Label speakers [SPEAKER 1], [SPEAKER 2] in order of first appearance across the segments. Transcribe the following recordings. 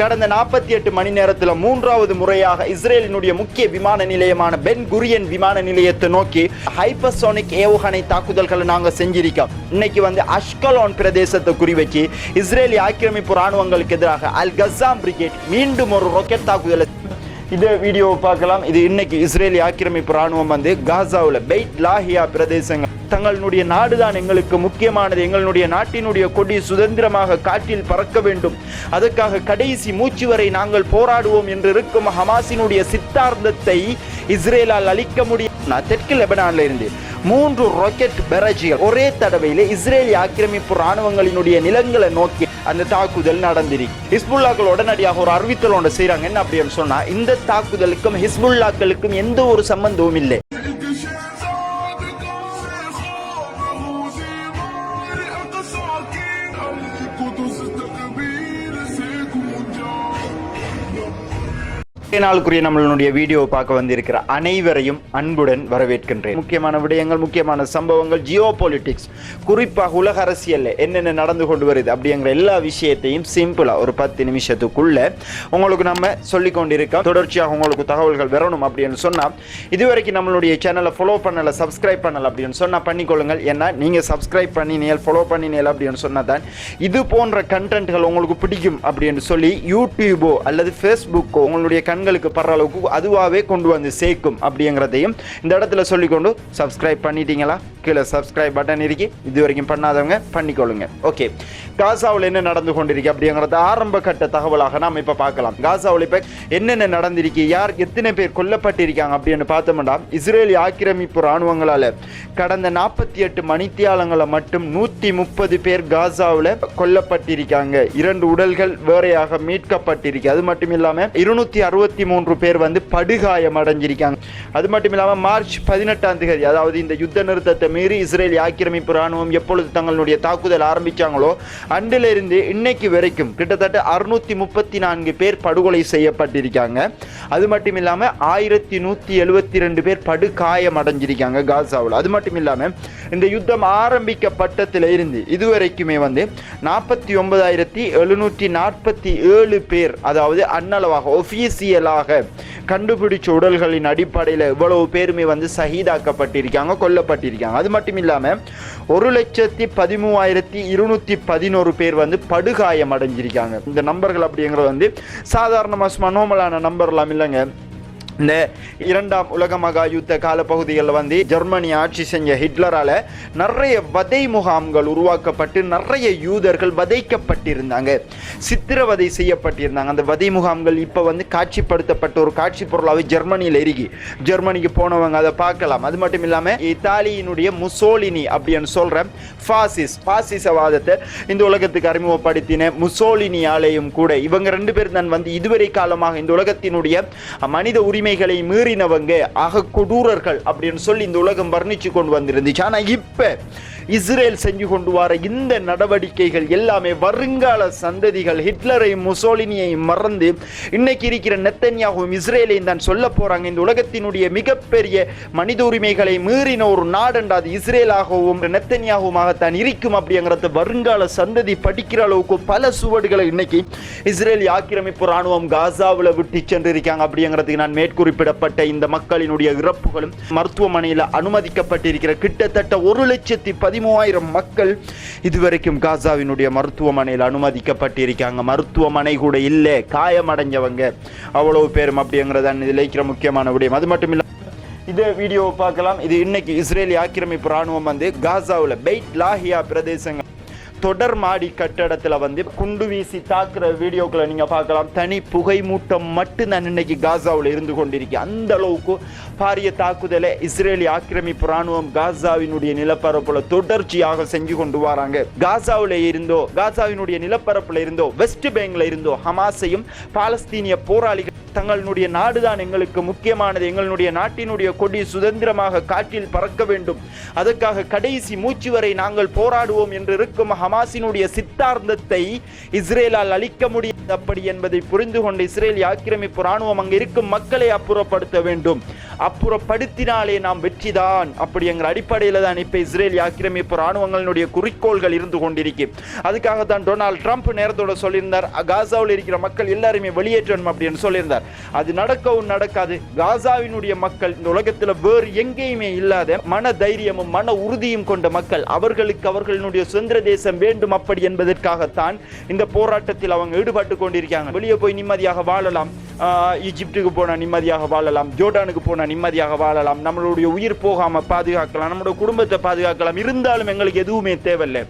[SPEAKER 1] கடந்த நாற்பத்தி எட்டு மணி நேரத்தில் மூன்றாவது முறையாக இஸ்ரேலினுடைய முக்கிய விமான நிலையமான பென் குரியன் விமான நிலையத்தை நோக்கி ஹைப்பர்சோனிக் ஏவுகணை தாக்குதல்களை நாங்கள் செஞ்சிருக்கோம். இன்னைக்கு வந்து அஷ்கலோன் பிரதேசத்தை குறிவச்சு இஸ்ரேலி ஆக்கிரமிப்பு ராணுவங்களுக்கு எதிராக அல் கசாம் பிரிகேட் மீண்டும் ஒரு ராக்கெட் தாக்குதலை இது வீடியோ பார்க்கலாம். இது இன்னைக்கு இஸ்ரேலி ஆக்கிரமிப்பு ராணுவம் வந்து காசாவில் பெய்ட் லாஹியா பிரதேசங்கள் தங்களுடைய நாடுதான் எங்களுக்கு முக்கியமானது. எங்களுடைய நாட்டினுடைய கொடி சுதந்திரமாக காற்றில் பறக்க வேண்டும். அதற்காக கடைசி மூச்சு வரை நாங்கள் போராடுவோம் என்று இருக்கும் ஹமாஸினுடைய சித்தாந்தத்தை இஸ்ரேலால் அளிக்க முடியும் நான் தெற்கு லெபனான்ல இருந்து மூன்று ராக்கெட் பெரஜிகள் ஒரே தடவையில் இஸ்ரேலி ஆக்கிரமிப்பு ராணுவங்களினுடைய நிலங்களை நோக்கி அந்த தாக்குதல் நடந்திருக்கு. ஹிஸ்புல்லாக்கள் உடனடியாக ஒரு அறிவித்தல் ஒன்று செய்கிறாங்க என்ன அப்படின்னு சொன்னால் இந்த தாக்குதலுக்கும் ஹிஸ்புல்லாக்களுக்கும் எந்த ஒரு சம்பந்தமும் இல்லை. நாளுக்குரிய நம்மளுடைய வீடியோ பார்க்க வந்திருக்கிற அனைவரையும் அன்புடன் வரவேற்கின்றேன். முக்கியமான விடயங்கள் முக்கியமான சம்பவங்கள் ஜியோ பொலிட்டிக்ஸ் குறிப்பாக உலக அரசியலில் என்னென்ன நடந்து கொண்டு வருது அப்படிங்கிற எல்லா விஷயத்தையும் சிம்பிளா ஒரு பத்து நிமிஷத்துக்குள்ள உங்களுக்கு நம்ம சொல்லி கொண்டிருக்கோம். தொடர்ச்சியாக உங்களுக்கு தகவல்கள் வரணும் அப்படின்னு சொன்னால் இதுவரைக்கும் நம்மளுடைய சேனலை ஃபாலோ பண்ணல சப்ஸ்கிரைப் பண்ணல அப்படின்னு சொன்னால் பண்ணிக்கொள்ளுங்கள் ஏன்னா நீங்க சப்ஸ்கிரைப் பண்ணினீங்க ஃபாலோ பண்ணினீங்க அப்படின்னு சொன்னால் தான் இது போன்ற கண்டென்ட்கள் உங்களுக்கு பிடிக்கும் அப்படின்னு சொல்லி யூடியூபோ அல்லது ஃபேஸ்புக்கோ உங்களுடைய கண் கண்களுக்கு படுற அளவுக்கு அதுவாகவே கொண்டு வந்து சேர்க்கும் அப்படிங்கிறதையும் இந்த இடத்துல சொல்லிக்கொண்டு சப்ஸ்கிரைப் பண்ணிட்டீங்களா? கீழே சப்ஸ்கிரைப் பட்டன் இருக்கு. இது வரைக்கும் பண்ணாதவங்க பண்ணிக்கொள்ளுங்க. ஓகே காசாவில் என்ன நடந்து கொண்டிருக்கு அப்படிங்கிறத ஆரம்ப கட்ட தகவலாக நாம் இப்போ பார்க்கலாம். காசாவில் இப்போ என்னென்ன நடந்திருக்கு? யார் எத்தனை பேர் கொல்லப்பட்டிருக்காங்க அப்படின்னு பார்த்தோம்னா இஸ்ரேலி ஆக்கிரமிப்பு இராணுவங்களால் கடந்த நாற்பத்தி எட்டு மணித்தியாலங்களை மட்டும் நூற்றி முப்பது பேர் காசாவில் கொல்லப்பட்டிருக்காங்க. இரண்டு உடல்கள் வேறையாக மீட்கப்பட்டிருக்கு. அது மட்டும் இல்லாமல் இருநூத்தி அறுபத்தி மூன்று பேர் வந்து படுகாயம் அடைஞ்சிருக்காங்க அது மட்டும் இல்லாமல் மார்ச் பதினெட்டாம் தேதி அதாவது இந்த யுத்த நிறுத்தத்தை மீறி இஸ்ரேல் ஆக்கிரமிப்பு ராணுவம் எப்பொழுது தங்களுடைய தாக்குதல் ஆரம்பித்தாங்களோ அன்றிலிருந்து இன்னைக்கு வரைக்கும் கிட்டத்தட்ட அறுநூத்தி முப்பத்தி நான்கு பேர் படுகொலை செய்யப்பட்டிருக்காங்க. அது மட்டும் இல்லாமல் ஆயிரத்தி நூற்றி எழுபத்தி ரெண்டு பேர் படுகாயம் அடைஞ்சிருக்காங்க காசாவில். அது மட்டும் இல்லாமல் இந்த யுத்தம் ஆரம்பிக்கப்பட்டதில் இருந்து இதுவரைக்குமே வந்து நாற்பத்தி ஒன்பதாயிரத்தி எழுநூற்றி நாற்பத்தி ஏழு பேர் அதாவது அன்னளவாக அறிவியலாக கண்டுபிடிச்ச உடல்களின் அடிப்படையில் இவ்வளவு பேருமே வந்து சகிதாக்கப்பட்டிருக்காங்க கொல்லப்பட்டிருக்காங்க. அது மட்டும் இல்லாமல் ஒரு லட்சத்தி பதிமூவாயிரத்தி இருநூத்தி பதினோரு பேர் வந்து படுகாயம் அடைஞ்சிருக்காங்க இந்த நம்பர்கள் அப்படிங்கிறது வந்து சாதாரணமாக மனோமலான நம்பர்லாம் இல்லைங்க. இந்த இரண்டாம் உலக மகா யுத்த காலப்பகுதிகளில் வந்து ஜெர்மனி ஆட்சி செஞ்ச ஹிட்லரால் நிறைய வதை முகாம்கள் உருவாக்கப்பட்டு நிறைய யூதர்கள் வதைக்கப்பட்டிருந்தாங்க. சித்திரவதை செய்யப்பட்டிருந்தாங்க. அந்த வதை முகாம்கள் இப்போ வந்து காட்சிப்படுத்தப்பட்ட ஒரு காட்சி பொருளாகவே ஜெர்மனியில் இருக்கி. ஜெர்மனிக்கு போனவங்க அதை பார்க்கலாம். அது மட்டும் இல்லாமல் இத்தாலியினுடைய முசோலினி அப்படின்னு சொல்கிற ஃபாசிஸ் ஃபாசிசவாதத்தை இந்த உலகத்துக்கு அறிமுகப்படுத்தின முசோலினியாலேயும் கூட இவங்க ரெண்டு பேரும் தான் வந்து இதுவரை காலமாக இந்த உலகத்தினுடைய மனித உரிமை உரிமைகளை மீறினவங்க ஆக கொடூரர்கள் அப்படின்னு சொல்லி இந்த உலகம் வர்ணிச்சு கொண்டு வந்திருந்துச்சு. ஆனா இப்போ இஸ்ரேல் செஞ்சு கொண்டு வர இந்த நடவடிக்கைகள் எல்லாமே வருங்கால சந்ததிகள் ஹிட்லரையும் முசோலினியையும் மறந்து இன்னைக்கு இருக்கிற நெத்தன்யாகவும் இஸ்ரேலையும் தான் சொல்ல போறாங்க. இந்த உலகத்தினுடைய மிகப்பெரிய மனித உரிமைகளை மீறின ஒரு நாடண்டாது இஸ்ரேலாகவும் இஸ்ரேலாகவும் நெத்தன்யாகவுமாகத்தான் இருக்கும் அப்படிங்கிறத வருங்கால சந்ததி படிக்கிற அளவுக்கு பல சுவடுகளை இன்னைக்கு இஸ்ரேல் ஆக்கிரமிப்பு ராணுவம் காசாவில் விட்டு சென்றிருக்காங்க அப்படிங்கிறதுக்கு நான் மேற்குறிப்பிடப்பட்ட இந்த மக்களினுடைய இறப்புகளும் மருத்துவமனையில் அனுமதிக்கப்பட்டிருக்கிற கிட்டத்தட்ட ஒரு லட்சத்தி பதி பதிமூவாயிரம் மக்கள் இதுவரைக்கும் காசாவினுடைய மருத்துவமனையில் அனுமதிக்கப்பட்டிருக்காங்க. மருத்துவமனை கூட இல்லை காயமடைஞ்சவங்க. அவ்வளவு பேரும் அப்படிங்கிறதான் இதில் இருக்கிற முக்கியமான விடயம். அது மட்டும் இல்லை இதே வீடியோ பார்க்கலாம். இது இன்னைக்கு இஸ்ரேலி ஆக்கிரமிப்பு ராணுவம் வந்து காசாவில் பெய்ட் லாஹியா பிரதேசங்கள் தொடர் மாடி கட்டடத்தில் வந்து குண்டு வீசி தாக்குற வீடியோக்களை நீங்கள் பார்க்கலாம். தனி புகை மூட்டம் மட்டும்தான் இன்னைக்கு காசாவில் இருந்து கொண்டிருக்கு. அந்த அளவுக்கு பாரிய தாக்குதலை இஸ்ரேலி ஆக்கிரமிப்பு ராணுவம் காசாவினுடைய நிலப்பரப்புல தொடர்ச்சியாக செஞ்சு கொண்டு வராங்க. காசாவில் இருந்தோ காசாவினுடைய நிலப்பரப்புல இருந்தோ வெஸ்ட் பேங்க்ல இருந்தோ ஹமாஸையும் பாலஸ்தீனிய போராளிகள் தங்களுடைய நாடுதான் எங்களுக்கு முக்கியமானது. எங்களுடைய நாட்டினுடைய கொடி சுதந்திரமாக காற்றில் பறக்க வேண்டும். அதற்காக கடைசி மூச்சு வரை நாங்கள் போராடுவோம் என்று இருக்கும் ஹமாஸினுடைய சித்தார்த்தத்தை இஸ்ரேலால் அளிக்க முடியாது அப்படி என்பதை புரிந்து கொண்டு இஸ்ரேல் ஆக்கிரமிப்பு ராணுவம் அங்கு இருக்கும் மக்களை அப்புறப்படுத்த வேண்டும். அப்புறப்படுத்தினாலே நாம் வெற்றிதான். அப்படிங்கிற அடிப்படையில் தான் இப்போ இஸ்ரேல் ஆக்கிரமிப்பு ராணுவங்களுடைய குறிக்கோள்கள் இருந்து கொண்டிருக்கு. அதுக்காக தான் டொனால்ட் ட்ரம்ப் நேரத்தோட சொல்லியிருந்தார் காசாவில் இருக்கிற மக்கள் எல்லாருமே வெளியேற்றணும் அப்படின்னு சொல்லியிருந்தார். அது நடக்கவும் நடக்காது. காசாவினுடைய மக்கள் இந்த உலகத்தில் வேறு எங்கேயுமே இல்லாத மன தைரியமும் மன உறுதியும் கொண்ட மக்கள். அவர்களுக்கு அவர்களுடைய சுதந்திர தேசம் வேண்டும் அப்படி என்பதற்காகத்தான் இந்த போராட்டத்தில் அவங்க ஈடுபட்டு கொண்டிருக்காங்க. வெளியே போய் நிம்மதியாக வாழலாம். ஈஜிப்டுக்கு போனால் நிம்மதியாக வாழலாம். ஜோர்டானுக்கு போனால் நிம்மதியாக வாழலாம். நம்மளுடைய உயிர் போகாமல் பாதுகாக்கலாம். நம்மளோட குடும்பத்தை பாதுகாக்கலாம். இருந்தாலும் எங்களுக்கு எதுவுமே தேவையில்லை.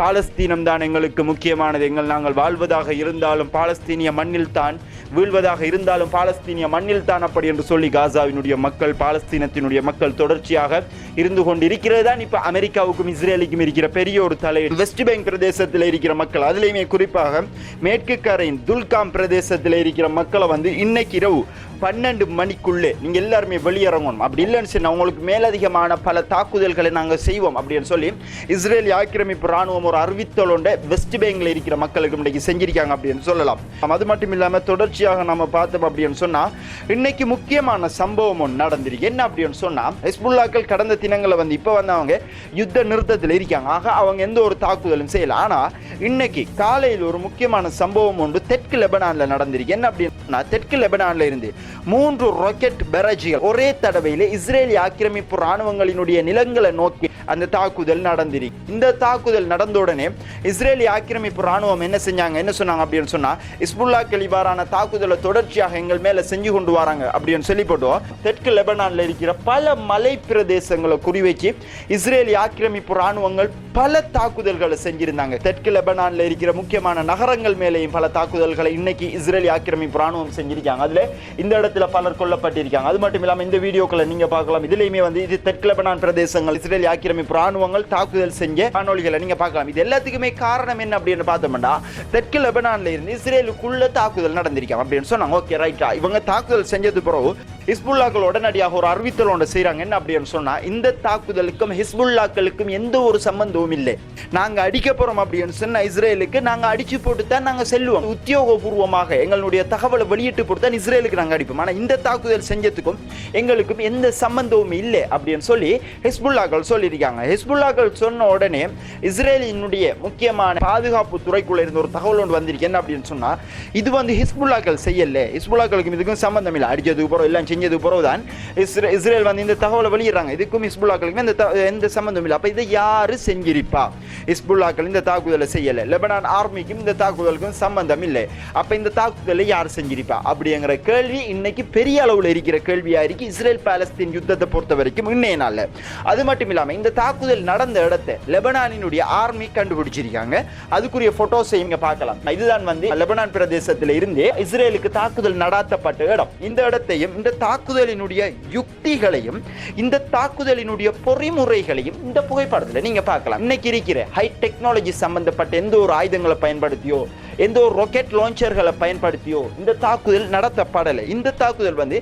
[SPEAKER 1] பாலஸ்தீனம் தான் எங்களுக்கு முக்கியமானது. எங்கள் நாங்கள் வாழ்வதாக இருந்தாலும் பாலஸ்தீனிய மண்ணில் தான் வீழ்வதாக இருந்தாலும் பாலஸ்தீனிய மண்ணில் தான் அப்படி என்று சொல்லி காசாவினுடைய மக்கள் பாலஸ்தீனத்தினுடைய மக்கள் தொடர்ச்சியாக இருந்து கொண்டிருக்கிறது தான் இப்போ அமெரிக்காவுக்கும் இஸ்ரேலுக்கும் இருக்கிற பெரிய ஒரு தலை வெஸ்ட் பேங்க் பிரதேசத்தில் இருக்கிற மக்கள் அதுலேயுமே குறிப்பாக மேற்கு கரையின் துல்காம் பிரதேசத்தில் இருக்கிற மக்களை வந்து இன்னைக்கு இரவு பன்னெண்டு மணிக்குள்ளே நீங்கள் எல்லாருமே வெளியிறங்கணும் அப்படி இல்லைன்னு சொன்னால் உங்களுக்கு மேலதிகமான பல தாக்குதல்களை நாங்கள் செய்வோம் அப்படின்னு சொல்லி இஸ்ரேல் ஆக்கிரமிப்பு ராணுவம் ஒரு அறிவித்தல் ஒன்றை வெஸ்ட் பேங்கில் இருக்கிற மக்களுக்கு இன்றைக்கு செஞ்சிருக்காங்க அப்படின்னு சொல்லலாம். அது மட்டும் இல்லாமல் தொடர்ச்சியாக நம்ம பார்த்தோம் அப்படின்னு சொன்னால் இன்னைக்கு முக்கியமான சம்பவம் ஒன்று நடந்திருக்கு. என்ன அப்படின்னு சொன்னால் ஹெஸ்புல்லாக்கள் கடந்த தினங்களை வந்து இப்போ வந்து அவங்க யுத்த நிறுத்தத்தில் இருக்காங்க. ஆக அவங்க எந்த ஒரு தாக்குதலும் செய்யலை. ஆனால் இன்னைக்கு காலையில் ஒரு முக்கியமான சம்பவம் ஒன்று தெற்கு லெபனானில் நடந்திருக்கு. என்ன அப்படின்னா தெற்கு லெபனானில் இருந்து மூன்று ராக்கெட் பெரஜிகள் ஒரே தடவையில் இஸ்ரேலி ஆக்கிரமிப்பு ராணுவங்களினுடைய நிலங்களை நோக்கி அந்த தாக்குதல் நடந்திருக்கு. இந்த தாக்குதல் நடந்த உடனே இஸ்ரேலி ஆக்கிரமிப்பு ராணுவம் என்ன செஞ்சாங்க? என்ன சொன்னாங்க அப்படின்னு சொன்னா இஸ்புல்லா இவ்வாறான தாக்குதலை தொடர்ச்சியாக எங்கள் மேல செஞ்சு கொண்டு வராங்க அப்படின்னு சொல்லி போட்டோம் தெற்கு லெபனான்ல இருக்கிற பல மலை பிரதேசங்களை குறிவைச்சு இஸ்ரேலி ஆக்கிரமிப்பு ராணுவங்கள் பல தாக்குதல்களை செஞ்சிருந்தாங்க. தெற்கு லெபனான்ல இருக்கிற முக்கியமான நகரங்கள் மேலேயும் பல தாக்குதல்களை இன்னைக்கு இஸ்ரேலி ஆக்கிரமிப்பு ராணுவம் செஞ்சிருக்காங்க. அதுல இந்த இடத்துல பலர் கொல்லப்பட்டிருக்காங்க. அது மட்டும் இல்லாம இந்த வீடியோக்களை நீங்க பார்க்கலாம். இதுலயுமே வந்து இது தெற்கு லெபனான் பிரதேசங்கள் இஸ்ரேல் ஆக்கிரமிப்பு ராணுவங்கள் தாக்குதல் செஞ்ச காணொலிகளை நீங்க பார்க்கலாம். இது எல்லாத்துக்குமே காரணம் என்ன அப்படின்னு பார்த்தோம்னா தெற்கு லெபனான்ல இருந்து இஸ்ரேலுக்குள்ள தாக்குதல் நடந்திருக்காங்க அப்படின்னு சொன்னாங்க. ஓகே ரைட்டா இவங்க தாக்குதல் செஞ்சது பிறகு ஹிஸ்புல்லாக்கள் உடனடியாக ஒரு அறிவித்தல் ஒன்று செய்கிறாங்க என்ன அப்படின்னு சொன்னால் இந்த தாக்குதலுக்கும் ஹிஸ்புல்லாக்களுக்கும் எந்த ஒரு சம்பந்தமும் இல்லை. நாங்கள் அடிக்க போகிறோம் அப்படின்னு சொன்னால் இஸ்ரேலுக்கு நாங்கள் அடிச்சு போட்டு தான் நாங்கள் செல்லுவோம். உத்தியோகபூர்வமாக எங்களுடைய தகவலை வெளியிட்டு போட்டு தான் இஸ்ரேலுக்கு நாங்கள் அடிப்போம். ஆனால் இந்த தாக்குதல் செஞ்சதுக்கும் எங்களுக்கும் எந்த சம்பந்தமும் இல்லை அப்படின்னு சொல்லி ஹிஸ்புல்லாக்கள் சொல்லியிருக்காங்க. ஹிஸ்புல்லாக்கள் சொன்ன உடனே இஸ்ரேலினுடைய முக்கியமான பாதுகாப்பு துறைக்குள்ள இருந்த ஒரு தகவல் ஒன்று வந்திருக்கு. என்ன அப்படின்னு சொன்னால் இது வந்து ஹிஸ்புல்லாக்கள் செய்யல. ஹிஸ்புல்லாக்களுக்கும் இதுக்கும் சம்பந்தம் இல்லை. அடிச்சதுக்கு போகிறோம் எல்லாம் செஞ்சது பிறகு தான் இஸ்ரே இஸ்ரேல் வந்து இந்த தகவலை வெளியிடுறாங்க இதுக்கும் ஹிஸ்புல்லாக்களுக்கும் இந்த எந்த சம்பந்தம் இல்லை அப்போ இதை யார் செஞ்சிருப்பா ஹிஸ்புல்லாக்கள் இந்த தாக்குதலை செய்யலை லெபனான் ஆர்மிக்கும் இந்த தாக்குதலுக்கும் சம்பந்தம் இல்லை அப்போ இந்த தாக்குதலை யார் செஞ்சிருப்பா அப்படிங்கிற கேள்வி இன்னைக்கு பெரிய அளவில் இருக்கிற கேள்வியாக இருக்கு இஸ்ரேல் பாலஸ்தீன் யுத்தத்தை பொறுத்த வரைக்கும் இன்னைய நாளில் அது மட்டும் இல்லாமல் இந்த தாக்குதல் நடந்த இடத்தை லெபனானினுடைய ஆர்மி கண்டுபிடிச்சிருக்காங்க அதுக்குரிய போட்டோஸை இங்க பார்க்கலாம் இதுதான் வந்து லெபனான் பிரதேசத்தில் இருந்து இஸ்ரேலுக்கு தாக்குதல் நடாத்தப்பட்ட இடம் இந்த இடத்தையும் இந்த தாக்குதலினுடைய யுக்திகளையும் இந்த தாக்குதலினுடைய பொறிமுறைகளையும் இந்த புகைப்படத்தில் நீங்க பார்க்கலாம். இன்னைக்கு இருக்கிற ஹை டெக்னாலஜி சம்பந்தப்பட்ட எந்த ஒரு ஆயுதங்களை பயன்படுத்தியோ எந்த ஒரு ராக்கெட் லான்ச்சர்களை பயன்படுத்தியோ இந்த தாக்குதல் நடத்தப்படலை. இந்த தாக்குதல் வந்து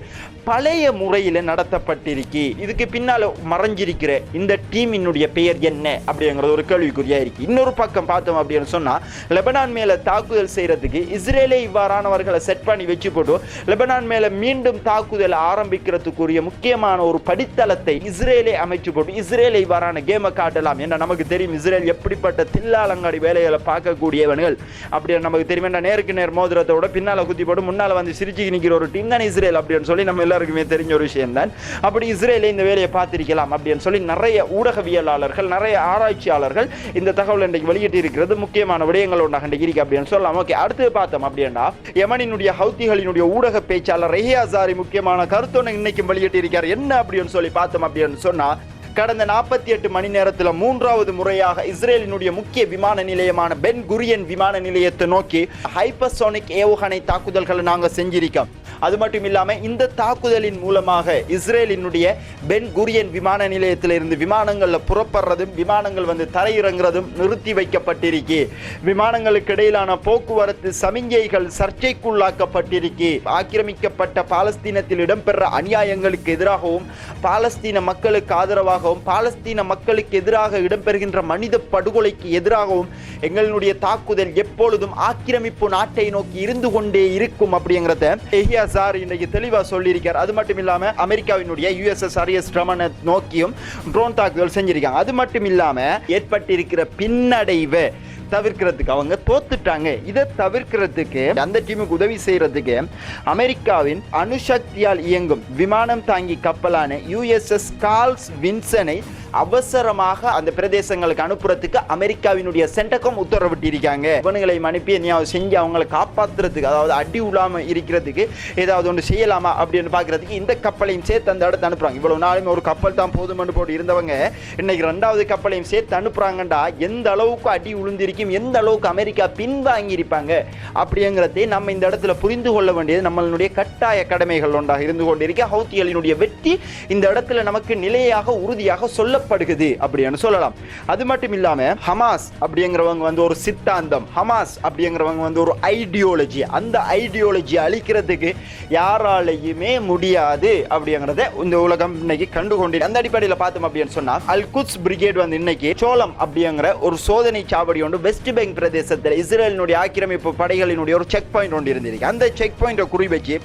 [SPEAKER 1] பழைய முறையில் நடத்தப்பட்டிருக்கு. இதுக்கு பின்னால் மறைஞ்சிருக்கிற இந்த டீமினுடைய பெயர் என்ன அப்படிங்கிறது ஒரு கேள்விக்குறியாக இருக்கு. இன்னொரு பக்கம் பார்த்தோம் அப்படின்னு சொன்னால் லெபனான் மேலே தாக்குதல் செய்கிறதுக்கு இஸ்ரேலே இவ்வாறானவர்களை செட் பண்ணி வச்சு போட்டு லெபனான் மேலே மீண்டும் தாக்குதல் ஆரம்பிக்கிறதுக்குரிய முக்கியமான ஒரு படித்தளத்தை இஸ்ரேலே அமைச்சு போட்டு இஸ்ரேலை இவ்வாறான கேமை காட்டலாம். என்ன நமக்கு தெரியும் இஸ்ரேல் எப்படிப்பட்ட தில்லாலங்காடி வேலைகளை பார்க்கக்கூடியவர்கள் அப்படின்னு நமக்கு தெரியும். என்ன நேருக்கு நேர் மோதிரத்தோட பின்னால குத்தி போட்டு முன்னால வந்து சிரிச்சு நிற்கிற ஒரு டீம் தான் இஸ்ரேல் அப்படின்னு சொல்லி நம்ம எல்லாருக்குமே தெரிஞ்ச ஒரு விஷயம் தான் அப்படி இஸ்ரேலே இந்த வேலையை பார்த்திருக்கலாம் அப்படின்னு சொல்லி நிறைய ஊடகவியலாளர்கள் நிறைய ஆராய்ச்சியாளர்கள் இந்த தகவல் இன்றைக்கு வெளியிட்டு இருக்கிறது. முக்கியமான விடயங்கள் ஒன்றாக இன்றைக்கு இருக்கு அப்படின்னு சொல்லலாம். ஓகே அடுத்து பார்த்தோம் அப்படின்னா யமனினுடைய ஹவுத்திகளினுடைய ஊடக பேச்சாளர் ரெஹியா சாரி முக்கியமான கருத்தொன்னு இன்னைக்கும் வெளியிட்டு இருக்கார். என்ன அப்படின்னு சொல்லி பார்த்தோம் அப்படின்னு சொன்னா கடந்த நாற்பத்தி எட்டு மணி நேரத்தில் மூன்றாவது முறையாக இஸ்ரேலினுடைய முக்கிய விமான நிலையமான பென் குரியன் விமான நிலையத்தை நோக்கி ஹைப்பர்சோனிக் ஏவுகணை தாக்குதல்களை நாங்கள் செஞ்சிருக்கோம். அது மட்டும் இல்லாமல் இந்த தாக்குதலின் மூலமாக இஸ்ரேலினுடைய பென் குரியன் விமான நிலையத்தில் இருந்து விமானங்களில் புறப்படுறதும் விமானங்கள் வந்து தரையிறங்குறதும் நிறுத்தி வைக்கப்பட்டிருக்கு. விமானங்களுக்கு இடையிலான போக்குவரத்து சமிஞ்சைகள் சர்ச்சைக்குள்ளாக்கப்பட்டிருக்கு. ஆக்கிரமிக்கப்பட்ட பாலஸ்தீனத்தில் இடம்பெற்ற அநியாயங்களுக்கு எதிராகவும் பாலஸ்தீன மக்களுக்கு ஆதரவாக எதிராகவும் பாலஸ்தீன மக்களுக்கு எதிராக இடம்பெறுகின்ற மனித படுகொலைக்கு எதிராகவும் எங்களுடைய தாக்குதல் எப்பொழுதும் ஆக்கிரமிப்பு நாட்டை நோக்கி இருந்து கொண்டே இருக்கும் அப்படிங்கிறத எஹியா சார் இன்றைக்கு தெளிவாக சொல்லியிருக்கார். அது மட்டும் இல்லாமல் அமெரிக்காவினுடைய யுஎஸ்எஸ் ஆர்எஸ் ட்ரமனை நோக்கியும் ட்ரோன் தாக்குதல் செஞ்சிருக்காங்க. அது மட்டும் இல்லாமல் ஏற்பட்டிருக்கிற பின்னடைவு தவிர்க்கிறதுக்கு அவங்க தோத்துட்டாங்க. இதை தவிர்க்கிறதுக்கு அந்த டீமுக்கு உதவி செய்யறதுக்கு அமெரிக்காவின் அணுசக்தியால் இயங்கும் விமானம் தாங்கி கப்பலான யுஎஸ்எஸ் கார்ல்ஸ் வின்சனை அவசரமாக அந்த பிரதேசங்களுக்கு அனுப்புறதுக்கு அமெரிக்காவினுடைய சென்டகம் உத்தரவிட்டிருக்காங்க. இவனுங்களை அனுப்பி எதையாவது செஞ்சு அவங்களை காப்பாத்துறதுக்கு அதாவது அடி விழாம இருக்கிறதுக்கு ஏதாவது ஒன்று செய்யலாமா அப்படின்னு பார்க்கறதுக்கு இந்த கப்பலையும் சேர்த்து அந்த இடத்த அனுப்புறாங்க. இவ்வளவு நாளுமே ஒரு கப்பல் தான் போதுமென்று போட்டு இருந்தவங்க இன்னைக்கு ரெண்டாவது கப்பலையும் சேர்த்து அனுப்புறாங்கண்டா. எந்த அளவுக்கு அடி உளுந்திருக்கும் எந்த அளவுக்கு அமெரிக்கா பின்வாங்கி இருப்பாங்க அப்படிங்கிறதே நம்ம இந்த இடத்துல புரிந்து கொள்ள வேண்டியது. நம்மளுடைய கட்டாய கடமைகள் ஒன்றாக இருந்து கொண்டிருக்க ஹவுத்திகளினுடைய வெற்றி இந்த இடத்துல நமக்கு நிலையாக உறுதியாக சொல்ல சொல்லப்படுகிறது அப்படின்னு சொல்லலாம். அது மட்டும் இல்லாம ஹமாஸ் அப்படிங்கிறவங்க வந்து ஒரு சித்தாந்தம். ஹமாஸ் அப்படிங்கிறவங்க வந்து ஒரு ஐடியாலஜி அந்த ஐடியாலஜி அழிக்கிறதுக்கு யாராலையுமே முடியாது அப்படிங்கிறத இந்த உலகம் இன்னைக்கு கண்டுகொண்டு அந்த அடிப்படையில் பார்த்தோம் அப்படின்னு சொன்னால் அல் குட்ஸ் பிரிகேட் வந்து இன்னைக்கு சோளம் அப்படிங்கிற ஒரு சோதனை சாவடி ஒன்று வெஸ்ட் பேங்க் பிரதேசத்தில் இஸ்ரேலினுடைய ஆக்கிரமிப்பு படைகளினுடைய ஒரு செக் பாயிண்ட் ஒன்று இருந்திருக்கு. அந்த செக் பாயிண்டை குறி வச்சு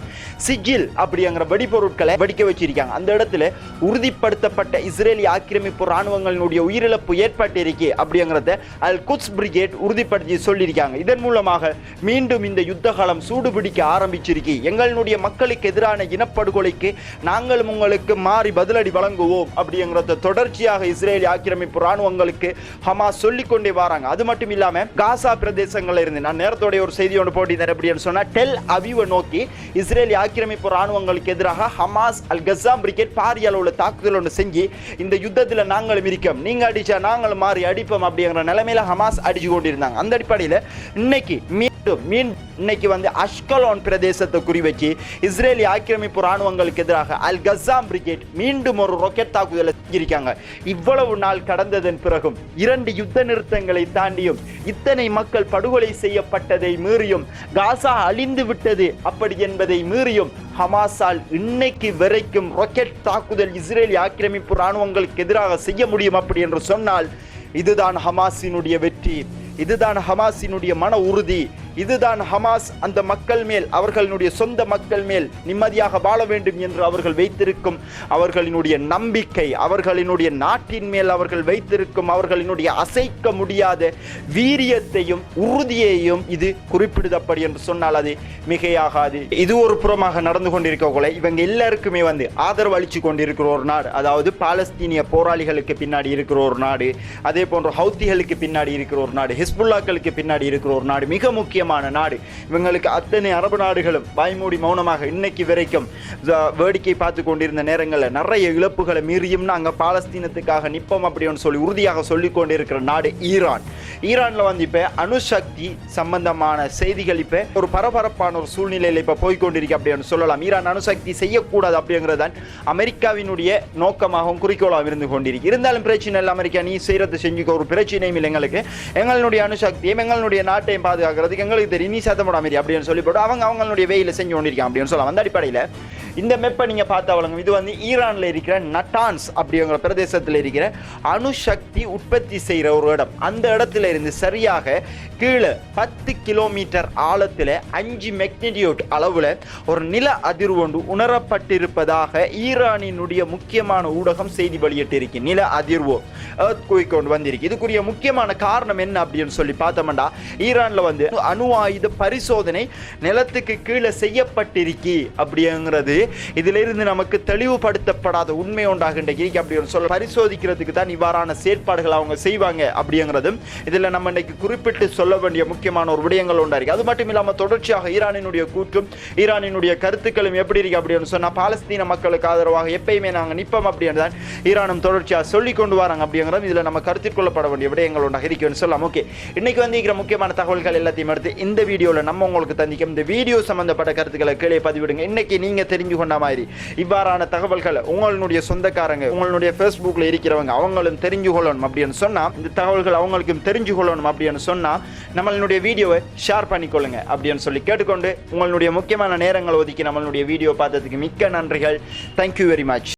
[SPEAKER 1] சிஜில் அப்படிங்கிற வெடிபொருட்களை வெடிக்க வச்சிருக்காங்க. அந்த இடத்துல உறுதிப்படுத்தப்பட்ட இஸ்ரேலி ஆக்கிரமி ஆக்கிரமிப்பு ராணுவங்களினுடைய உயிரிழப்பு ஏற்பட்டிருக்கு அப்படிங்கிறத அல் குட்ஸ் பிரிகேட் உறுதிப்படுத்தி சொல்லியிருக்காங்க. இதன் மூலமாக மீண்டும் இந்த யுத்த காலம் சூடுபிடிக்க ஆரம்பிச்சிருக்கு. எங்களுடைய மக்களுக்கு எதிரான இனப்படுகொலைக்கு நாங்களும் உங்களுக்கு மாறி பதிலடி வழங்குவோம் அப்படிங்கிறத தொடர்ச்சியாக இஸ்ரேலி ஆக்கிரமிப்பு ராணுவங்களுக்கு ஹமாஸ் சொல்லிக்கொண்டே வராங்க. அது மட்டும் இல்லாம காசா பிரதேசங்களில் இருந்து நான் நேரத்தோடைய ஒரு செய்தி ஒன்று போட்டிருந்தேன் அப்படின்னு சொன்னா டெல் அவிவை நோக்கி இஸ்ரேலி ஆக்கிரமிப்பு ராணுவங்களுக்கு எதிராக ஹமாஸ் அல் கசாம் பிரிகேட் பாரிய அளவுல தாக்குதல் ஒன்று செஞ்சு இந்த யுத்தத்தில் நாங்களும் இருக்கோம். நீங்கள் அடித்தா நாங்களும் மாறி அடிப்போம் அப்படிங்கிற நிலைமையில ஹமாஸ் அடிச்சு கொண்டிருந்தாங்க. அந்த அடிப்படையில் இன்னைக்கு மீண்டும் மீன் இன்னைக்கு வந்து அஷ்கலோன் பிரதேசத்தை குறி வச்சு இஸ்ரேலி ஆக்கிரமிப்பு ராணுவங்களுக்கு எதிராக அல் கசாம் பிரிகேட் மீண்டும் ஒரு ராக்கெட் தாக்குதலை செஞ்சிருக்காங்க. இவ்வளவு நாள் கடந்ததன் பிறகும் இரண்டு யுத்த நிறுத்தங்களை தாண்டியும் இத்தனை மக்கள் படுகொலை செய்யப்பட்டதை மீறியும் காசா அழிந்து விட்டது அப்படி என்பதை மீறியும் ஹமாஸால் இன்னைக்கு வரைக்கும் ராக்கெட் தாக்குதல் இஸ்ரேலி ஆக்கிரமிப்பு ராணுவங்களுக்கு எதிராக செய்ய முடியும் அப்படி என்று சொன்னால் இதுதான் ஹமாஸினுடைய வெற்றி. இதுதான் ஹமாஸினுடைய மன உறுதி. இதுதான் ஹமாஸ் அந்த மக்கள் மேல் அவர்களுடைய சொந்த மக்கள் மேல் நிம்மதியாக வாழ வேண்டும் என்று அவர்கள் வைத்திருக்கும் அவர்களினுடைய நம்பிக்கை அவர்களினுடைய நாட்டின் மேல் அவர்கள் வைத்திருக்கும் அவர்களினுடைய அசைக்க முடியாத வீரியத்தையும் உறுதியையும் இது குறிப்பிடுதப்படி என்று சொன்னால் அது மிகையாகாது. இது ஒரு புறமாக நடந்து கொண்டிருக்கக்குள்ள இவங்க எல்லாருக்குமே வந்து ஆதரவு அளித்து கொண்டிருக்கிற ஒரு நாடு. அதாவது பாலஸ்தீனிய போராளிகளுக்கு பின்னாடி இருக்கிற ஒரு நாடு. அதே போன்ற ஹவுத்திகளுக்கு பின்னாடி இருக்கிற ஒரு நாடு. ஹிஸ்புல்லாக்களுக்கு பின்னாடி இருக்கிற ஒரு நாடு மிக முக்கியமான நாடு. இவங்களுக்கு அத்தனை அரபு நாடுகளும் வாய்மூடி மௌனமாக இன்னைக்கு வரைக்கும் வேடிக்கை பார்த்து கொண்டிருந்த நேரங்களில் நிறைய இழப்புகளை மீறியும் நாங்கள் பாலஸ்தீனத்துக்காக நிற்போம் அப்படின்னு சொல்லி உறுதியாக சொல்லி கொண்டிருக்கிற நாடு ஈரான். ஈரானில் வந்து இப்போ அணுசக்தி சம்பந்தமான செய்திகள் இப்போ ஒரு பரபரப்பான ஒரு சூழ்நிலையில் இப்போ போய்கொண்டிருக்கு அப்படின்னு சொல்லலாம். ஈரான் அணுசக்தி செய்யக்கூடாது அப்படிங்கிறது தான் அமெரிக்காவினுடைய நோக்கமாகவும் குறிக்கோளாகவும் இருந்து கொண்டிருக்கு. இருந்தாலும் பிரச்சனை இல்லை அமெரிக்கா நீ செய்யறது செஞ்சுக்க ஒரு பிரச்சனையும் இல்லை எங்களுக்கு. எங்களுடைய அணுசக்தியும் எங்களுடைய நாட்டையும் பாதுகாக்கிறதுக்கு எங்களுக்கு தெரியும். நீ சத்தம் மாதிரி அப்படின்னு சொல்லி போட்டு அவங்க அவங்களுடைய வெயில செஞ்சு கொண்டிருக்காங்க அப்படின்னு சொல்லலாம். அந்த அடிப்படையில் இந்த மெப்பை நீங்கள் பார்த்தா வழங்கும். இது வந்து ஈரானில் இருக்கிற நட்டான்ஸ் அப்படிங்கிற பிரதேசத்தில் இருக்கிற அணுசக்தி உற்பத்தி செய்கிற ஒரு இடம். அந்த இடத்துல இருந்து சரியாக கீழே பத்து கிலோமீட்டர் ஆழத்தில் அஞ்சு மெக்னிடியூட் அளவில் ஒரு நில அதிர்வு ஒன்று உணரப்பட்டிருப்பதாக ஈரானினுடைய முக்கியமான ஊடகம் செய்தி வெளியிட்டிருக்கு. நில அதிர்வு எர்த் குயிக் ஒன்று வந்திருக்கு. இதுக்குரிய முக்கியமான காரணம் என்ன அப்படின்னு சொல்லி பார்த்தோம்னா ஈரானில் வந்து அணு ஆயுத பரிசோதனை நிலத்துக்கு கீழே செய்யப்பட்டிருக்கு அப்படிங்கிறது இதுல இருந்து நமக்கு தெளிவுபடுத்தப்படாத உண்மை ஒன்றாக இன்றைக்கு அப்படி அப்படின்னு சொல்ல பரிசோதிக்கிறதுக்கு தான் இவ்வாறான செயற்பாடுகள் அவங்க செய்வாங்க அப்படிங்கிறதும் இதில் நம்ம இன்னைக்கு குறிப்பிட்டு சொல்ல வேண்டிய முக்கியமான ஒரு விடயங்கள் ஒன்றா இருக்குது அது மட்டும் இல்லாமல் தொடர்ச்சியாக ஈரானினுடைய கூற்றும் ஈரானினுடைய கருத்துக்களும் எப்படி இருக்கு அப்படின்னு சொன்னா பாலஸ்தீன மக்களுக்கு ஆதரவாக எப்பயுமே நாங்கள் நிற்போம் அப்படின்னு தான் ஈரானும் தொடர்ச்சியாக சொல்லி கொண்டு வராங்க அப்படிங்கிறதும் இதில் நம்ம கருத்தில் கொள்ளப்பட வேண்டிய விடயங்கள் ஒன்றாக இருக்குன்னு சொல்லலாம். ஓகே. இன்னைக்கு வந்து இருக்கிற முக்கியமான தகவல்கள் எல்லாத்தையும் எடுத்து இந்த வீடியோவில் நம்ம உங்களுக்கு தந்திக்கும். இந்த வீடியோ சம்பந்தப்பட்ட கருத்துக்களை கீழே பதிவிடுங்க. இன்னைக்கு நீங்கள் தெரிஞ்ச கொண்ட மாதிரி. இவ்வாறான தகவல்கள் உங்களுடைய சொந்தக்காரங்க உங்களுடைய ஃபேஸ்புக்கில் இருக்கிறவங்க அவங்களும் தெரிஞ்சு கொள்ளணும் அப்படின்னு சொன்னா இந்த தகவல்கள் அவங்களுக்கும் தெரிஞ்சு கொள்ளணும் அப்படின்னு சொன்னா நம்மளுடைய வீடியோவை ஷேர் பண்ணிக்கொள்ளுங்க அப்படின்னு சொல்லி கேட்டுக்கொண்டு உங்களுடைய முக்கியமான நேரங்கள் ஒதுக்கி நம்மளுடைய வீடியோ பார்த்ததுக்கு மிக்க நன்றிகள். Thank you very much